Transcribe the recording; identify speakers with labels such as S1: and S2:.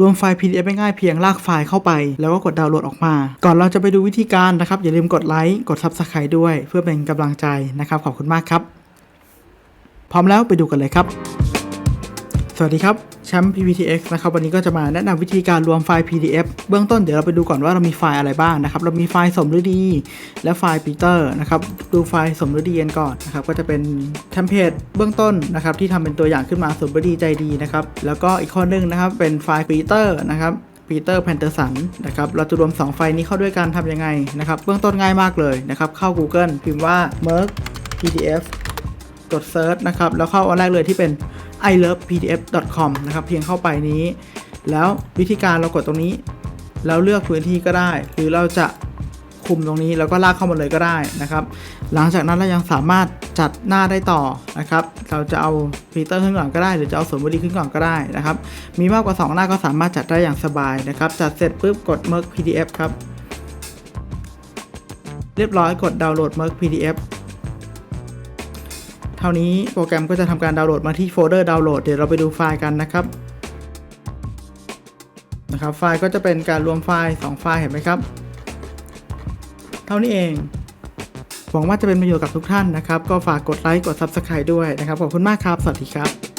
S1: รวมไฟล์ PDF ง่ายเพียงลากไฟล์เข้าไป แล้วก็กดดาวน์โหลดออกมา ก่อนเราจะไปดูวิธีการนะครับ อย่าลืมกดไลค์กด Subscribe ด้วย เพื่อเป็นกำลังใจนะครับขอบคุณมากครับ พร้อมแล้วไปดูกันเลยครับ สวัสดีครับแชมป์ PPTX นะครับวันนี้ก็จะมาแนะนำวิธีการรวมไฟล์ PDF เบื้องต้นเดี๋ยวเราไปดูก่อนว่าเรามีไฟล์อะไรบ้างนะครับเรามีไฟล์สมฤดี และไฟล์ปีเตอร์นะครับดูไฟล์สมฤดีกันก่อนนะครับก็จะเป็นเทมเพลตเบื้องต้นนะครับที่ทำเป็นตัวอย่างขึ้นมาสมฤดีใจดีนะครับแล้วก็อีกข้อหนึงนะครับเป็นไฟล์ปีเตอร์นะครับปีเตอร์แพนเทอร์สันนะครับเราจะรวม 2 ไฟล์นี้เข้าด้วยกันทำยังไงนะครับเบื้องต้นง่ายมากเลยนะครับเข้า Google พิมพ์ว่า merge pdf กด search นะครับแล้วเข้าอันแรกเลยที่เป็น i love pdf com นะครับเพียงเข้าไปนี้ แล้ววิธีการเรากดตรงนี้ แล้วเลือกพื้นที่ก็ได้ หรือเราจะคุมตรงนี้แล้วก็ลากเข้ามาเลยก็ได้นะครับ หลังจากนั้นเรายังสามารถจัดหน้าได้ต่อนะครับ เราจะเอาฟีเตอร์ขึ้นก่อนก็ได้ หรือจะเอาสมมติขึ้นก่อนก็ได้นะครับ มีมากกว่า 2 หน้าก็สามารถจัดได้อย่างสบายนะครับ จัดเสร็จปุ๊บกด merge pdf ครับ เรียบร้อยกดดาวน์โหลด merge pdf เท่านี้โปรแกรมก็จะทำการดาวน์โหลดมาที่โฟลเดอร์ดาวน์โหลดเดี๋ยวเราไปดูไฟล์กันนะครับนะครับไฟล์ก็จะเป็นการรวมไฟล์ 2 ไฟล์เห็นไหมครับ เท่านี้เองหวังว่าจะเป็นประโยชน์กับทุกท่านนะครับ ก็ฝากกดไลค์กด Subscribe ด้วยนะครับ ขอบคุณมากครับ สวัสดีครับ